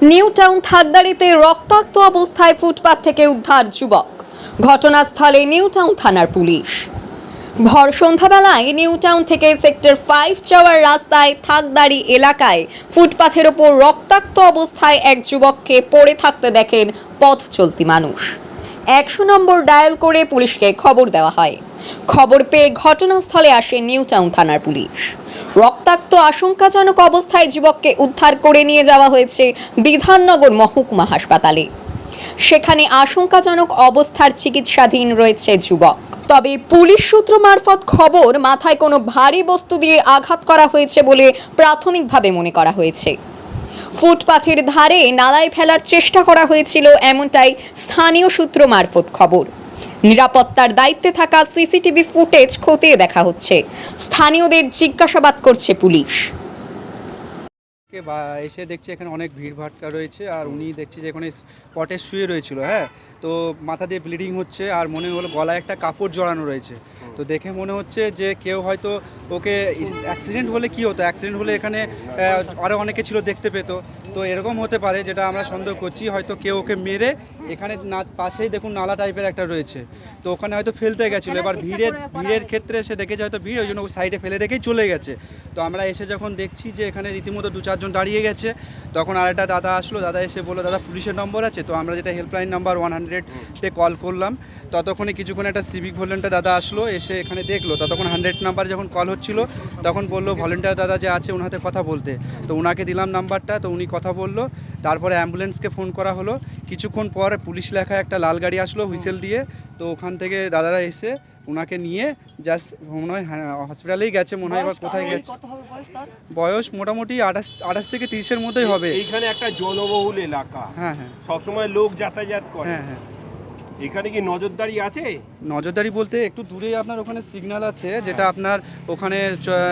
New town থাকদারিতে রক্তাক্ত অবস্থায় ফুটপাত থেকে উদ্ধার যুবক। ঘটনাস্থলে নিউ টাউন থানার পুলিশ। ভর সন্ধ্যাবেলায় নিউ টাউন থেকে সেক্টর ফাইভ যাওয়ার রাস্তায় থাকদারি এলাকায় ফুটপাথের ওপর রক্তাক্ত অবস্থায় এক যুবককে পড়ে থাকতে দেখেন পথ চলতি মানুষ। একশো নম্বর ডায়াল করে পুলিশকে খবর দেওয়া হয়। খবর পেয়ে ঘটনাস্থলে আসে নিউ টাউন থানার পুলিশ। রক্তাক্ত আশঙ্কাজনক অবস্থায় যুবককে উদ্ধার করে নিয়ে যাওয়া হয়েছে বিধাননগর মহকুমা হাসপাতালে। সেখানে আশঙ্কাজনক অবস্থার চিকিৎসাধীন রয়েছে যুবক। তবে পুলিশ সূত্র মারফত খবর, মাথায় কোনো ভারী বস্তু দিয়ে আঘাত করা হয়েছে বলে প্রাথমিকভাবে মনে করা হয়েছে। ফুটপাথের ধারে নালায় ফেলার চেষ্টা করা হয়েছিল, এমনটাই স্থানীয় সূত্র মারফত খবর। নিরাপত্তার দায়িত্বে থাকা সিসিটিভি ফুটেজ খতিয়ে দেখা হচ্ছে। স্থানীয়দের জিজ্ঞাসাবাদ করছে পুলিশ। বা এসে দেখছি এখানে অনেক ভিড় ভাটকা রয়েছে আর উনি দেখছি যে এখানে পটে শুয়ে রয়েছিল হ্যাঁ? তো মাথা দিয়ে ব্লিডিং হচ্ছে আর মনে হলো গলায় একটা কাপড় জড়ানো রয়েছে। তো দেখে মনে হচ্ছে যে কেউ হয়তো ওকে অ্যাক্সিডেন্ট হলে কি হতো? অ্যাক্সিডেন্ট হলে এখানে আরও অনেকে ছিল দেখতে পেতো। তো এরকম হতে পারে যেটা আমরা সন্দেহ করছি, হয়তো কেউ ওকে মেরে এখানে না পাশেই দেখুন নালা টাইপের একটা রয়েছে। তো ওখানে হয়তো ফেলতে গেছিল। এবার ভিড়ের ভিড়ের ক্ষেত্রে সে দেখেছে হয়তো ভিড় ওই জন্য সাইডে ফেলে রেখেই চলে গেছে। তো আমরা এসে যখন দেখছি যে এখানে রীতিমতো দু চারজন দাঁড়িয়ে গেছে তখন আরেকটা দাদা আসলো। দাদা এসে বলল দাদা পুলিশের নম্বর আছে? তো আমরা যেটা হেল্পলাইন নাম্বার ওয়ান হান্ড্রেডতে কল করলাম। ততক্ষণে কিছুক্ষণ একটা সিভিক ভলেন্টিয়ার দাদা আসলো এসে এখানে দেখল। ততক্ষণ হান্ড্রেড নাম্বার যখন কল হচ্ছিল তখন বলল ভলেন্টিয়ার দাদা যে আছে ওনার হাতে কথা বলতে। তো ওনাকে দিলাম নাম্বারটা তো উনি কথা বলল। তারপরে অ্যাম্বুলেন্সকে ফোন করা হলো। কিছুক্ষণ পর পুলিশ লেখা একটা লাল গাড়ি আসলো হুইসেল দিয়ে তো ওখান থেকে দাদারা এসে ওনাকে নিয়ে জাস্ট মনে হয় হ্যাঁ, হসপিটালেই গেছে মনে হয় এবার কোথায় গেছে। বয়স মোটামুটি আঠাশ আঠাশ থেকে তিরিশের মধ্যেই হবে। এইখানে একটা জনবহুল এলাকা। হ্যাঁ হ্যাঁ। সবসময় লোক যাতায়াত করে। হ্যাঁ হ্যাঁ। এখানে কি নজরদারি আছে? নজরদারি বলতে একটু দূরেই আপনার ওখানে সিগন্যাল আছে, যেটা আপনার ওখানে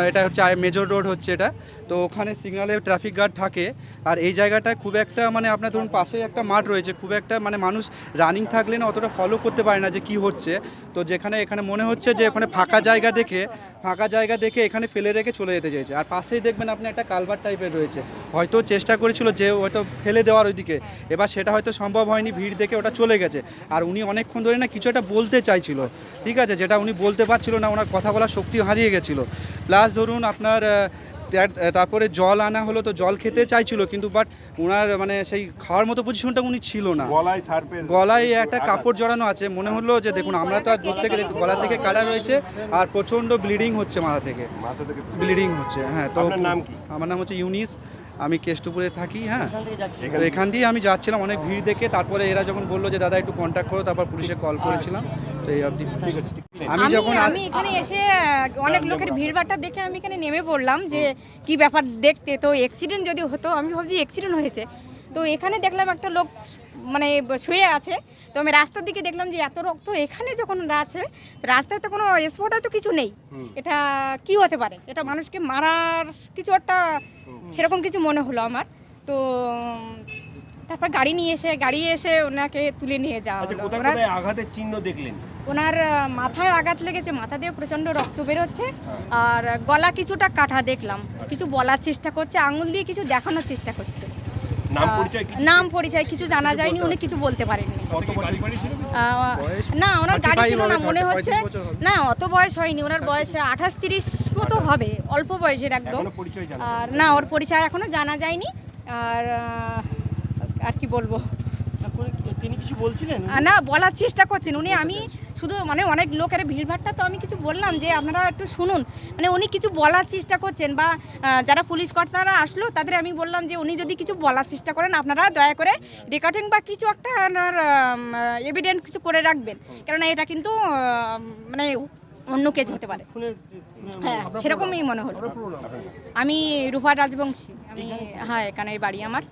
এটা হচ্ছে মেজর রোড হচ্ছে এটা। তো ওখানে সিগন্যালে ট্রাফিক গার্ড থাকে। আর এই জায়গাটায় খুব একটা মানে আপনার ধরুন পাশেই একটা মাঠ রয়েছে, খুব একটা মানে মানুষ রানিং থাকলে না অতটা ফলো করতে পারে না যে কি হচ্ছে। তো যেখানে, এখানে মনে হচ্ছে যে ওখানে ফাঁকা জায়গা দেখে, ফাঁকা জায়গা দেখে এখানে ফেলে রেখে চলে যেতে চাইছে। আর পাশেই দেখবেন আপনি একটা কালভার টাইপের রয়েছে। হয়তো চেষ্টা করেছিল যে হয়তো ফেলে দেওয়ার ওইদিকে। এবার সেটা হয়তো সম্ভব হয়নি, ভিড় দেখে ওটা চলে গেছে। আর উনি অনেকক্ষণ ধরে না কিছু একটা বলতে চাইছিল ঠিক আছে? যেটা উনি বলতে পারছিল না ওনার কথা বলার শক্তি হারিয়ে গেছিল। প্লাস ধরুন আপনার তারপরে জল আনা হলো তো জল খেতে চাইছিল কিন্তু বাট ওনার মানে সেই খাওয়ার মতো পজিশনটা উনি ছিল না। গলায় গলায় একটা কাপড় জড়ানো আছে মনে হলো যে দেখুন আমরা তো আর দূর থেকে দেখছি, গলা থেকে কাটা রয়েছে আর প্রচণ্ড ব্লিডিং হচ্ছে মাথা থেকে। ব্লিডিং হচ্ছে হ্যাঁ তো নাম কি? আমার নাম হচ্ছে ইউনিস। আমি কেষ্টপুরে থাকি হ্যাঁ। তো এখান এখান দিয়ে আমি যাচ্ছিলাম অনেক ভিড় দেখে তারপরে এরা যখন বলল যে দাদা একটু কন্ট্যাক্ট করো তারপর পুলিশে কল করেছিলাম। তো এই অবধি। ঠিক আছে ঠিক আছে। আমি আমি যখন আমি এখানে এসে অনেক লোকের ভিড়ভাট্টা দেখে আমি এখানে নেমে পড়লাম যে কি ব্যাপার দেখতে? তো অ্যাক্সিডেন্ট যদি হতো আমি ভাবছি অ্যাক্সিডেন্ট হয়েছে। তো এখানে দেখলাম একটা লোক মানে শুয়ে আছে। তো আমি রাস্তার দিকে দেখলাম যে এত রক্ত এখানে যখন আছে রাস্তায় তো কোনো স্পটে তো কিছু নেই। এটা কি হতে পারে? এটা মানুষকে মারার কিছু একটা সেরকম কিছু মনে হলো আমার। তো তারপর গাড়ি নিয়ে এসে গাড়ি এসে ওনাকে তুলে নিয়ে যাওয়া আচ্ছা আঘাতের চিহ্ন দেখলেন? ওনার মাথায় আঘাত লেগেছে মাথা দিয়ে প্রচণ্ড রক্ত বেরোচ্ছে। আর গলা কিছুটা কাটা দেখলাম। কিছু বলার চেষ্টা করছে আঙুল দিয়ে কিছু দেখানোর চেষ্টা করছে। নাম পরিচয় কি নাম পরিচয় কিছু জানা যায়নি উনি কিছু বলতে পারেননি। না ওনার গাড়ি ছিল না মনে হচ্ছে না অত বয়স হয়নি ওনার বয়স আঠাশ তিরিশ মতো হবে অল্প বয়সের একদম। আর না ওর পরিচয় এখনও জানা যায়নি। আর আর কি বলব? তিনি কিছু বলছিলেন? না বলার চেষ্টা করছেন। উনি আমি শুধু মানে অনেক লোকের ভিড়ভাট্টা তো আমি কিছু বললাম যে আপনারা একটু শুনুন। মানে উনি কিছু বলার চেষ্টা করছেন বা যারা পুলিশ কর্তারা আসলো তাদের আমি বললাম যে উনি যদি কিছু বলার চেষ্টা করেন আপনারা দয়া করে রেকর্ডিং বা কিছু একটা আপনার এভিডেন্স কিছু করে রাখবেন। কেননা এটা কিন্তু মানে অন্য কেজ হতে পারে। হ্যাঁ সেরকমই মনে হলো। আমি রূপা রাজবংশী। আমি হ্যাঁ এখানে বাড়ি আমার।